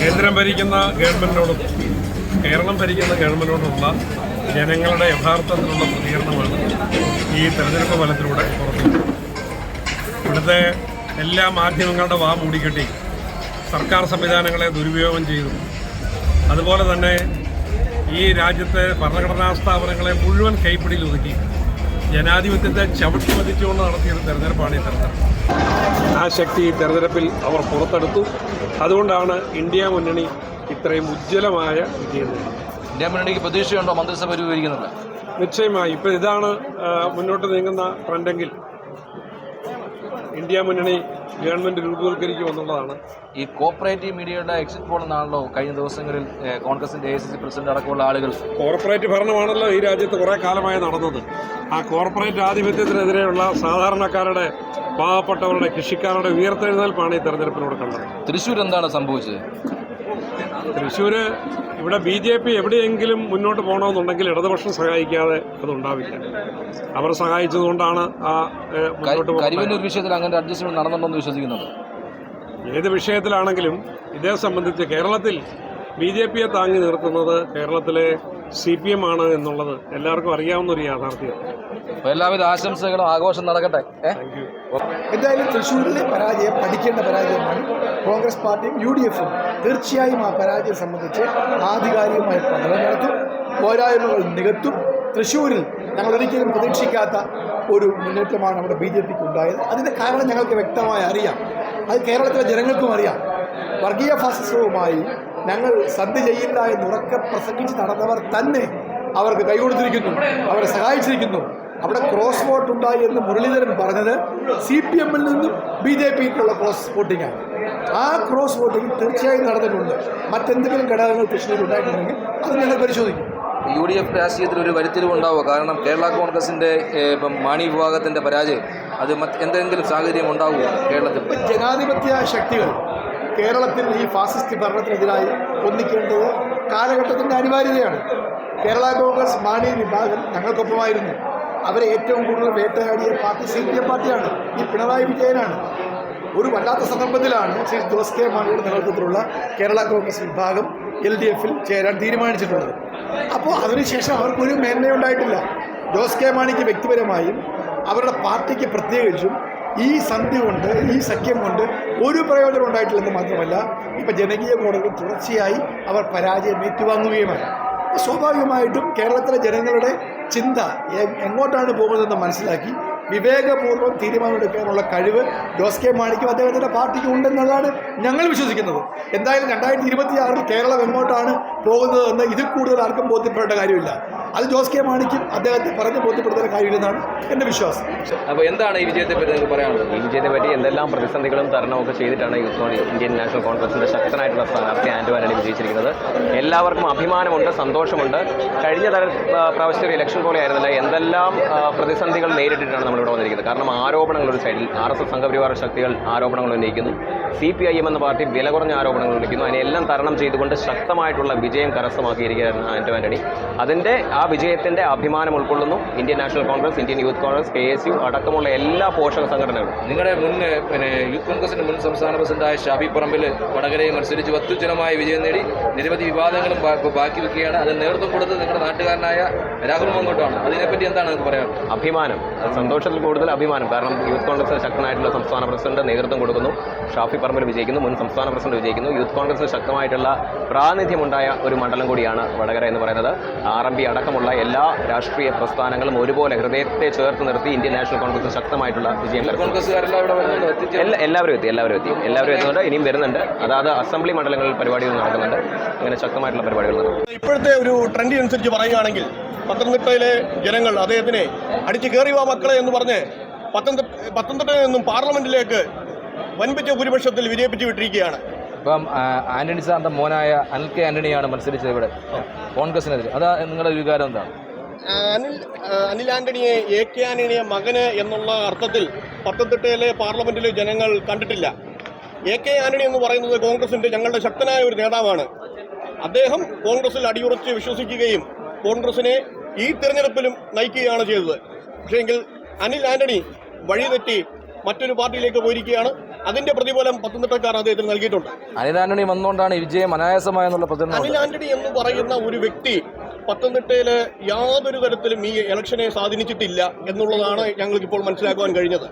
കേന്ദ്രം ഭരിക്കുന്ന ഗവൺമെന്റിനോടും കേരളം ഭരിക്കുന്ന ഗവൺമെന്റിനോടുള്ള ജനങ്ങളുടെ യഥാർത്ഥത്തിലുള്ള പ്രതികരണമാണ് ഈ തെരഞ്ഞെടുപ്പ് ഫലത്തിലൂടെ പുറത്തു ഇവിടുത്തെ എല്ലാ മാധ്യമങ്ങളുടെ വാ മൂടിക്കെട്ടി സർക്കാർ സംവിധാനങ്ങളെ ദുരുപയോഗം ചെയ്തു. അതുപോലെ തന്നെ ഈ രാജ്യത്തെ ഭരണഘടനാ സ്ഥാപനങ്ങളെ മുഴുവൻ കൈപ്പിടിയിൽ ഒതുക്കി. ജനാധിപത്യത്തെ ചവിട്ടി മതിച്ചുകൊണ്ട് നടത്തിയൊരു തെരഞ്ഞെടുപ്പാണ് ഈ തെരഞ്ഞെടുപ്പ്. ആ ശക്തി ഈ തെരഞ്ഞെടുപ്പിൽ അവർ പുറത്തെടുത്തു. അതുകൊണ്ടാണ് ഇന്ത്യ മുന്നണി ഇത്രയും ഉജ്ജ്വലമായ വിജയം ഇന്ത്യ മുന്നണിക്ക് പ്രതീക്ഷയുണ്ടോ? മന്ത്രിസഭ രൂപീകരിക്കുന്നുണ്ട്. നിശ്ചയമായി. ഇപ്പോൾ ഇതാണ് മുന്നോട്ട് നീങ്ങുന്ന ട്രെൻഡെങ്കിൽ ഇന്ത്യ മുന്നണി ഗവൺമെന്റ് രൂപവൽക്കരിക്കുമെന്നുള്ളതാണ് ഈ കോപ്പറേറ്റീവ് മീഡിയയുടെ എക്സിറ്റ് പോൾ എന്നാണല്ലോ കഴിഞ്ഞ ദിവസങ്ങളിൽ കോൺഗ്രസിന്റെ എ സി സി പ്രസിഡന്റ് അടക്കമുള്ള ആളുകൾ കോർപ്പറേറ്റ് ഭരണമാണല്ലോ ഈ രാജ്യത്ത് കുറേ കാലമായി നടന്നത്. ആ കോർപ്പറേറ്റ് ആധിപത്യത്തിനെതിരെയുള്ള സാധാരണക്കാരുടെ പാവപ്പെട്ടവരുടെ കൃഷിക്കാരുടെ ഉയർത്തെഴുന്നേൽപ്പാണ് ഈ തെരഞ്ഞെടുപ്പിലൂടെ കണ്ടത്. തൃശ്ശൂർ എന്താണ് സംഭവിച്ചത്? തൃശ്ശൂർ ഇവിടെ ബി ജെ പി എവിടെയെങ്കിലും മുന്നോട്ട് പോകണമെന്നുണ്ടെങ്കിൽ ഇടതുപക്ഷം സഹായിക്കാതെ അതുണ്ടാവില്ല. അവർ സഹായിച്ചതുകൊണ്ടാണ് ആ മുന്നോട്ട് കരിവന്നൂർ വിഷയത്തിൽ അങ്ങനെ അഡ്ജസ്റ്റ്മെന്റ് നടന്നുണ്ടെന്ന് വിശ്വസിക്കുന്നുണ്ട്? ഏത് വിഷയത്തിലാണെങ്കിലും ഇതേ സംബന്ധിച്ച് കേരളത്തിൽ ബി ജെ പിയെ താങ്ങി നിർത്തുന്നത് കേരളത്തിലെ സി പി എം ആണ് എന്നുള്ളത് എല്ലാവർക്കും അറിയാവുന്ന ഒരു യാഥാർത്ഥ്യം. എല്ലാവിധ ആശംസകളും ആഘോഷം നടക്കട്ടെ. എന്തായാലും തൃശ്ശൂരിലെ പരാജയം പഠിക്കേണ്ട പരാജയമാണ്. കോൺഗ്രസ് പാർട്ടിയും യു ഡി എഫും തീർച്ചയായും ആ പരാജയം സംബന്ധിച്ച് ആധികാരികമായി പഠനം നടത്തും പോരായ്മകൾ നികത്തും. തൃശ്ശൂരിൽ ഞങ്ങൾ ഒരിക്കലും പ്രതീക്ഷിക്കാത്ത ഒരു മുന്നേറ്റമാണ് നമ്മുടെ ബി ജെ പിക്ക് ഉണ്ടായത്. അതിന്റെ കാരണം ഞങ്ങൾക്ക് വ്യക്തമായി അറിയാം. അത് കേരളത്തിലെ ജനങ്ങൾക്കും അറിയാം. വർഗീയ ഫാസിസവുമായി ഞങ്ങൾ സന്ധി ചെയ്യില്ല എന്ന് ഉറക്കെ പ്രസംഗിച്ച് നടന്നവർ തന്നെ അവർക്ക് കൈകൊടുത്തിരിക്കുന്നു അവരെ സഹായിച്ചിരിക്കുന്നു. അവിടെ ക്രോസ് വോട്ട് ഉണ്ടായി എന്ന് മുരളീധരൻ പറഞ്ഞത് സി പി എമ്മിൽ നിന്നും ബി ജെ പിക്കുള്ള ക്രോസ് വോട്ടിങ്ങാണ് ആ ക്രോസ് വോട്ടിംഗ് തീർച്ചയായും നടന്നിട്ടുണ്ട്. മറ്റെന്തെങ്കിലും ഘടകങ്ങൾ തൃശ്ശൂരിൽ ഉണ്ടായിട്ടുണ്ടെങ്കിൽ അത് ഞങ്ങൾ പരിശോധിക്കും. യു ഡി എഫ് രാഷ്ട്രീയത്തിൽ ഒരു വരുത്തിരിവ് ഉണ്ടാവുക. കാരണം കേരള കോൺഗ്രസിന്റെ ഇപ്പം മാണി വിഭാഗത്തിന്റെ പരാജയം അത് മറ്റ് എന്തെങ്കിലും സാഹചര്യം ഉണ്ടാവുക കേരളത്തിൽ. ജനാധിപത്യ ശക്തികൾ കേരളത്തിൽ ഈ ഫാസിസ്റ്റ് ഭരണത്തിനെതിരായി ഒന്നിക്കേണ്ടത് കാലഘട്ടത്തിന്റെ അനിവാര്യതയാണ്. കേരള കോൺഗ്രസ് മാണി വിഭാഗം ഞങ്ങൾക്കൊപ്പമായിരുന്നു അവരെ ഏറ്റവും കൂടുതൽ വേട്ടയാടിയ പാർട്ടി സി പി എം പാർട്ടിയാണ്. ഈ പിണറായി വിജയനാണ്. ഒരു വല്ലാത്ത സന്ദർഭത്തിലാണ് ശ്രീ ജോസ് കെ മാണിയുടെ നേതൃത്വത്തിലുള്ള കേരള കോൺഗ്രസ് വിഭാഗം എൽ ഡി എഫിൽ ചേരാൻ തീരുമാനിച്ചിട്ടുള്ളത്. അപ്പോൾ അതിനുശേഷം അവർക്കൊരു മേന്മയുണ്ടായിട്ടില്ല. ജോസ് കെ മാണിക്ക് വ്യക്തിപരമായും അവരുടെ പാർട്ടിക്ക് പ്രത്യേകിച്ചും ഈ സന്ധി കൊണ്ട് ഈ സഖ്യം കൊണ്ട് ഒരു പ്രയോജനം ഉണ്ടായിട്ടില്ലെന്ന് മാത്രമല്ല ഇപ്പം ജനകീയ കോടതി തുടർച്ചയായി അവർ പരാജയം ഏറ്റുവാങ്ങുകയുമാണ്. സ്വാഭാവികമായിട്ടും കേരളത്തിലെ ജനങ്ങളുടെ ചിന്ത എങ്ങോട്ടാണ് പോകുന്നതെന്ന് മനസ്സിലാക്കി വിവേകപൂർവം തീരുമാനമെടുക്കാനുള്ള കഴിവ് ജോസ് കെ മാണിക്കും അദ്ദേഹത്തിന്റെ പാർട്ടിക്കും ഉണ്ടെന്നുള്ളതാണ് ഞങ്ങൾ വിശ്വസിക്കുന്നത്. എന്തായാലും രണ്ടായിരത്തി ഇരുപത്തി ആറിൽ കേരളം എങ്ങോട്ടാണ് പോകുന്നതെന്ന് ഇതിൽ കൂടുതൽ ആർക്കും ബോധ്യപ്പെടേണ്ട കാര്യമില്ല. അത് ജോസ് കെ മാണിക്കും അദ്ദേഹത്തെ പറഞ്ഞ് ബോധ്യപ്പെടുത്താൻ കാര്യമില്ലെന്നാണ് എന്റെ വിശ്വാസം. അപ്പോൾ എന്താണ് ഈ വിജയത്തെ പറ്റി നിങ്ങൾക്ക് പറയാനുള്ളത്? ഈ വിജയത്തെ പറ്റി എന്തെല്ലാം പ്രതിസന്ധികളും തരണമൊക്കെ ചെയ്തിട്ടാണ് യൂത്ത് കോൺഗ്രസ് ഇന്ത്യൻ നാഷണൽ കോൺഗ്രസിന്റെ ശക്തനായിട്ടുള്ള സ്ഥാനാർത്ഥി ആന്റോ ആന്റണി വിജയിച്ചിരിക്കുന്നത്. എല്ലാവർക്കും അഭിമാനമുണ്ട് സന്തോഷമുണ്ട്. കഴിഞ്ഞ തര പ്രാവശ്യം പ്രാവശ്യത്തെ ഒരു ഇലക്ഷൻ പോലെ ആയിരുന്നില്ല എന്തെല്ലാം പ്രതിസന്ധികൾ നേരിട്ടിട്ടാണ് നമ്മളിവിടെ വന്നിരിക്കുന്നത്? കാരണം ആരോപണങ്ങൾ ഒരു സൈഡിൽ ആർ എസ് എസ് സംഘപരിവാര ശക്തികൾ ആരോപണങ്ങൾ ഉന്നയിക്കുന്നു. സി പി ഐ എം എന്ന പാർട്ടി വില കുറഞ്ഞ ആരോപണങ്ങൾ ഉന്നയിക്കുന്നു. അതിനെല്ലാം തരണം ചെയ്തുകൊണ്ട് ശക്തമായിട്ടുള്ള വിജയം കരസ്ഥമാക്കിയിരിക്കുകയായിരുന്നു ആന്റോ ആന്റണി. അതിന്റെ ആ വിജയത്തിന്റെ അഭിമാനം ഉൾക്കൊള്ളുന്നു. Indian national congress Indian youth congress K S U അടക്കമുള്ള എല്ലാ പോഷക സംഘടനകളും. നിങ്ങളുടെ മുൻ പിന്നെ യൂത്ത് കോൺഗ്രസിന്റെ മുൻ സംസ്ഥാന പ്രസിഡന്റായ ഷാബി പറമ്പിൽ വടകരയെ മത്സരിച്ച് അത്യുജ്വലമായ വിജയം നേടി നിരവധി വിവാദങ്ങളും ബാക്കി വെക്കുകയാണ്. അത് നേതൃത്വം കൊടുത്തത് നിങ്ങളുടെ നാട്ടുകാരനായ രാഹുൽ മങ്കോട്ടാണ്. അതിനെപ്പറ്റി എന്താണ് നിങ്ങൾക്ക് പറയാൻ? അഭിമാനം. സന്തോഷത്തിൽ കൂടുതൽ അഭിമാനം. കാരണം യൂത്ത് കോൺഗ്രസിന് ശക്തനായിട്ടുള്ള സംസ്ഥാന പ്രസിഡന്റ് നേതൃത്വം കൊടുക്കുന്നു. ഷാഫി പറമ്പിൽ വിജയിക്കുന്നു മുൻ സംസ്ഥാന പ്രസിഡന്റ് വിജയിക്കുന്നു. യൂത്ത് കോൺഗ്രസിന് ശക്തമായിട്ടുള്ള പ്രാതിനിധ്യമുണ്ടായ ഒരു മണ്ഡലം കൂടിയാണ് വടകര എന്ന് പറയുന്നത്. ആർ എം പി അടക്കമുള്ള എല്ലാ രാഷ്ട്രീയ പ്രസ്ഥാനങ്ങളും ഒരുപോലെ ഹൃദയത്തെ ചേർത്ത് നിർത്തി ഇന്ത്യൻ നാഷണൽ കോൺഗ്രസ് ശക്തമായിട്ടുള്ള വിജയം എല്ലാവരും എത്തി എല്ലാവരും എത്തി. എല്ലാവരും എത്തുന്നുണ്ട് ഇനിയും വരുന്നുണ്ട്. അതായത് അസംബ്ലി മണ്ഡലങ്ങളിൽ പരിപാടികൾ നടക്കുന്നുണ്ട്. അങ്ങനെ ശക്തമായിട്ടുള്ള പരിപാടികൾ നടക്കും. ഇപ്പോഴത്തെ ഒരു ട്രെൻഡ് അനുസരിച്ച് പറയുകയാണെങ്കിൽ പത്തനംതിട്ടയിലെ ജനങ്ങൾ അദ്ദേഹത്തിനെ അടിച്ചു കയറി വാ മക്കളെ എന്ന് പറഞ്ഞ് പത്തനംതിട്ട പത്തനംതിട്ടയിൽ നിന്നും പാർലമെന്റിലേക്ക് വൻപിച്ച ഭൂരിപക്ഷത്തിൽ വിജയിപ്പിച്ചു വിട്ടിരിക്കുകയാണ്. ഇപ്പം ആന്റണി സാറിന്റെ മോനായ അനിൽ കെ ആന്റണിയാണ് മത്സരിച്ചത് ഇവിടെ. കോൺഗ്രസിനെതിരെ. അതാ നിങ്ങളുടെ വികാരം എന്താണ്? അനിൽ അനിൽ ആന്റണിയെ എ കെ ആന്റണിയെ മകന് എന്നുള്ള അർത്ഥത്തിൽ പത്തനംതിട്ടയിലെ പാർലമെന്റിലെ ജനങ്ങൾ കണ്ടിട്ടില്ല. എ കെ ആന്റണി എന്ന് പറയുന്നത് കോൺഗ്രസിന്റെ ഞങ്ങളുടെ ശക്തനായ ഒരു നേതാവാണ്. അദ്ദേഹം കോൺഗ്രസിൽ അടിയുറച്ച് വിശ്വസിക്കുകയും കോൺഗ്രസിനെ ഈ തെരഞ്ഞെടുപ്പിലും നയിക്കുകയാണ് ചെയ്തത്. പക്ഷേങ്കിൽ അനിൽ ആന്റണി വഴിതെറ്റി മറ്റൊരു പാർട്ടിയിലേക്ക് പോയിരിക്കുകയാണ്. അതിന്റെ പ്രതിഫലം പത്തനംതിട്ടക്കാർ അദ്ദേഹത്തിന് നൽകിയിട്ടുണ്ട്. അനിൽ ആന്റണി വന്നുകൊണ്ടാണ് ഈ വിജയം അനായാസമായെന്നുള്ള പ്രചരണം അനിൽ ആന്റണി എന്ന് പറയുന്ന ഒരു വ്യക്തി പത്തനംതിട്ടയിൽ യാതൊരു തരത്തിലും ഈ ഇലക്ഷനെ സ്വാധീനിച്ചിട്ടില്ല എന്നുള്ളതാണ് ഞങ്ങൾക്ക് ഇപ്പോൾ മനസ്സിലാക്കുവാൻ കഴിഞ്ഞത്.